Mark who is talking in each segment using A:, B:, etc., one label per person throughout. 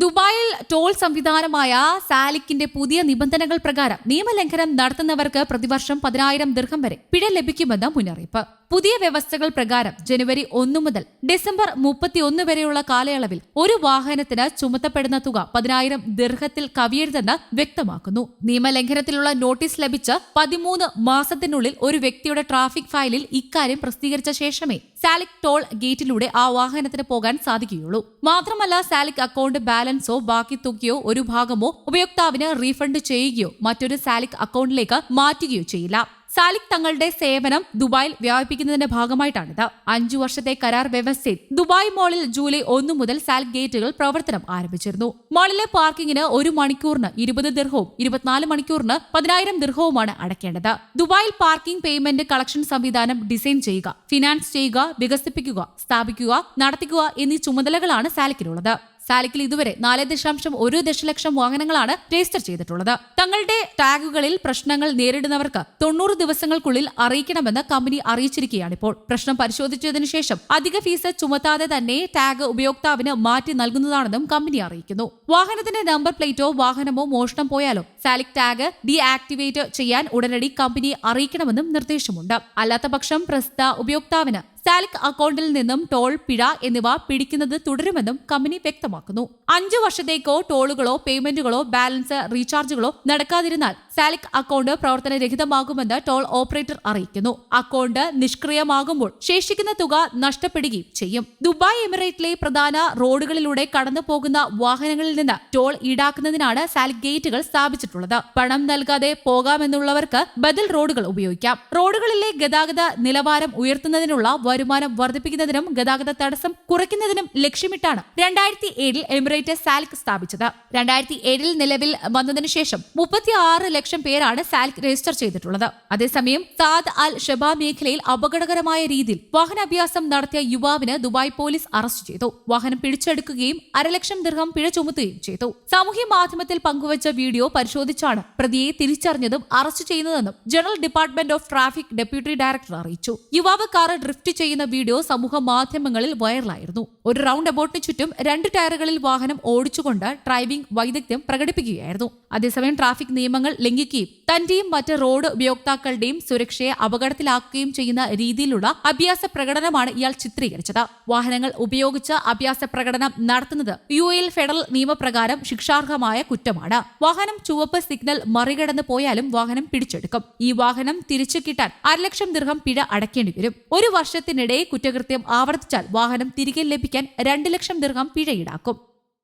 A: ദുബായിൽ ടോൾ സംവിധാനമായ സാലിക്കിന്റെ പുതിയ നിബന്ധനകൾ പ്രകാരം നിയമലംഘനം നടത്തുന്നവർക്ക് പ്രതിവർഷം പതിനായിരം ദീർഘം വരെ പിഴ ലഭിക്കുമെന്ന് മുന്നറിയിപ്പ്. പുതിയ വ്യവസ്ഥകൾ പ്രകാരം ജനുവരി ഒന്ന് മുതൽ ഡിസംബർ മുപ്പത്തിയൊന്ന് വരെയുള്ള കാലയളവിൽ ഒരു വാഹനത്തിന് ചുമത്തപ്പെടുന്ന തുക പതിനായിരം ദീർഘത്തിൽ കവിയരുതെന്ന് വ്യക്തമാക്കുന്നു. നിയമലംഘനത്തിലുള്ള നോട്ടീസ് ലഭിച്ച് പതിമൂന്ന് മാസത്തിനുള്ളിൽ ഒരു വ്യക്തിയുടെ ട്രാഫിക് ഫയലിൽ ഇക്കാര്യം പ്രസിദ്ധീകരിച്ച ശേഷമേ സാലിക് ടോൾ ഗേറ്റിലൂടെ ആ വാഹനത്തിന് പോകാൻ സാധിക്കുകയുള്ളൂ. മാത്രമല്ല സാലിക് അക്കൗണ്ട് ബാലൻസോ ബാക്കി തുകയോ ഒരു ഭാഗമോ ഉപയോക്താവിന് റീഫണ്ട് ചെയ്യുകയോ മറ്റൊരു സാലിക് അക്കൗണ്ടിലേക്ക് മാറ്റുകയോ ചെയ്യില്ല. സാലിക് തങ്ങളുടെ സേവനം ദുബായിൽ വ്യാപിപ്പിക്കുന്നതിന്റെ ഭാഗമായിട്ടാണിത്. അഞ്ചു വർഷത്തെ കരാർ വ്യവസ്ഥയിൽ ദുബായ് മോളിൽ ജൂലൈ ഒന്നു മുതൽ സാലിക് ഗേറ്റുകൾ പ്രവർത്തനം ആരംഭിച്ചിരുന്നു. മോളിലെ പാർക്കിങ്ങിന് ഒരു മണിക്കൂറിന് ഇരുപത് ദിർഹവും ഇരുപത്തിനാല് മണിക്കൂറിന് പതിനായിരം ദിർഹവുമാണ് അടയ്ക്കേണ്ടത്. ദുബായിൽ പാർക്കിംഗ് പേയ്മെന്റ് കളക്ഷൻ സംവിധാനം ഡിസൈൻ ചെയ്യുക ഫിനാൻസ് ചെയ്യുക വികസിപ്പിക്കുക സ്ഥാപിക്കുക നടത്തിക്കുക എന്നീ ചുമതലകളാണ് സാലിക്കിനുള്ളത് സാലിക്കിൽ ഇതുവരെ നാല് ദശാംശം ഒരു ദശലക്ഷം വാഹനങ്ങളാണ് രജിസ്റ്റർ ചെയ്തിട്ടുള്ളത്. തങ്ങളുടെ ടാഗുകളിൽ പ്രശ്നങ്ങൾ നേരിടുന്നവർക്ക് തൊണ്ണൂറ് ദിവസങ്ങൾക്കുള്ളിൽ അറിയിക്കണമെന്ന് കമ്പനി അറിയിച്ചിരിക്കുകയാണിപ്പോൾ. പ്രശ്നം പരിശോധിച്ചതിനു ശേഷം അധിക ഫീസ് ചുമത്താതെ തന്നെ ടാഗ് ഉപയോക്താവിന് മാറ്റി നൽകുന്നതാണെന്നും കമ്പനി അറിയിക്കുന്നു. വാഹനത്തിന്റെ നമ്പർ പ്ലേറ്റോ വാഹനമോ മോഷണം പോയാലോ സാലിക് ടാഗ് ഡീആക്ടിവേറ്റ് ചെയ്യാൻ ഉടനടി കമ്പനി അറിയിക്കണമെന്നും നിർദ്ദേശമുണ്ട്. അല്ലാത്തപക്ഷം പ്രസ്തുത ഉപയോക്താവിന് സാലിക് അക്കൗണ്ടിൽ നിന്നും ടോൾ പിഴ എന്നിവ പിടിക്കുന്നത് തുടരുമെന്നും കമ്പനി വ്യക്തമാക്കുന്നു. അഞ്ചു വർഷത്തേക്കോ ടോളുകളോ പേയ്മെന്റുകളോ ബാലൻസ് റീചാർജുകളോ നടക്കാതിരുന്നാൽ സാലിക് അക്കൗണ്ട് പ്രവർത്തനരഹിതമാകുമെന്ന് ടോൾ ഓപ്പറേറ്റർ അറിയിക്കുന്നു. അക്കൗണ്ട് നിഷ്ക്രിയമാകുമ്പോൾ ശേഷിക്കുന്ന തുക നഷ്ടപ്പെടുകയും ചെയ്യും. ദുബായ് എമിറേറ്റിലെ പ്രധാന റോഡുകളിലൂടെ കടന്നു പോകുന്ന വാഹനങ്ങളിൽ നിന്ന് ടോൾ ഈടാക്കുന്നതിനാണ് സാലിക് ഗേറ്റുകൾ സ്ഥാപിച്ചിട്ടുള്ളത്. പണം നൽകാതെ പോകാമെന്നുള്ളവർക്ക് ബദൽ റോഡുകൾ ഉപയോഗിക്കാം. റോഡുകളിലെ ഗതാഗത നിലവാരം ഉയർത്തുന്നതിനുള്ള വരുമാനം വർദ്ധിപ്പിക്കുന്നതിനും ഗതാഗത തടസ്സം കുറയ്ക്കുന്നതിനും ലക്ഷ്യമിട്ടാണ് രണ്ടായിരത്തി ഏഴിൽ എമിറേറ്റ് സാലിക് സ്ഥാപിച്ചത്. രണ്ടായിരത്തി ഏഴിൽ നിലവിൽ വന്നതിനു ശേഷം മുപ്പത്തി ആറ് ലക്ഷം പേരാണ് സാൽക് രജിസ്റ്റർ ചെയ്തിട്ടുള്ളത്. അതേസമയം സാദ് അൽ ഷബ മേഖലയിൽ അപകടകരമായ രീതിയിൽ വാഹനാഭ്യാസം നടത്തിയ യുവാവിന് ദുബായ് പോലീസ് അറസ്റ്റ് ചെയ്തു. വാഹനം പിടിച്ചെടുക്കുകയും അരലക്ഷം ദീർഘം പിഴ ചുമത്തുകയും ചെയ്തു. സാമൂഹ്യ മാധ്യമത്തിൽ പങ്കുവച്ച വീഡിയോ പരിശോധിച്ചാണ് പ്രതിയെ തിരിച്ചറിഞ്ഞതും അറസ്റ്റ് ചെയ്യുന്നതെന്നും general department of traffic deputy director അറിയിച്ചു. യുവാവ് കാർ ഡ്രിഫ്റ്റ് ചെയ്യുന്ന വീഡിയോ സമൂഹ മാധ്യമങ്ങളിൽ വൈറലായിരുന്നു. ഒരു റൗണ്ട് അബൌട്ടിന് ചുറ്റും രണ്ട് ടയറുകളിൽ വാഹനം ഓടിച്ചുകൊണ്ട് ഡ്രൈവിംഗ് വൈദഗ്ധ്യം പ്രകടിപ്പിക്കുകയായിരുന്നു. അതേസമയം ട്രാഫിക് നിയമങ്ങൾ ലംഘിക്കുകയും തന്റെയും മറ്റ് റോഡ് ഉപയോക്താക്കളുടെയും സുരക്ഷയെ അപകടത്തിലാക്കുകയും ചെയ്യുന്ന രീതിയിലുള്ള അഭ്യാസ പ്രകടനമാണ് ഇയാൾ ചിത്രീകരിച്ചത്. വാഹനങ്ങൾ ഉപയോഗിച്ച് അഭ്യാസ പ്രകടനം നടത്തുന്നത് യു എയിൽ ഫെഡറൽ നിയമപ്രകാരം ശിക്ഷാർഹമായ കുറ്റമാണ്. വാഹനം ചുവപ്പ് സിഗ്നൽ മറികടന്ന് പോയാലും വാഹനം പിടിച്ചെടുക്കും. ഈ വാഹനം തിരിച്ചു കിട്ടാൻ അരലക്ഷം ദീർഘം പിഴ അടയ്ക്കേണ്ടി വരും. ഒരു വർഷത്തിനിടെ കുറ്റകൃത്യം ആവർത്തിച്ചാൽ വാഹനം തിരികെ ലഭിക്കാൻ രണ്ട് ലക്ഷം ദീർഘം പിഴ ഈടാക്കും.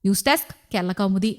A: News desk Kerala Kaumudi.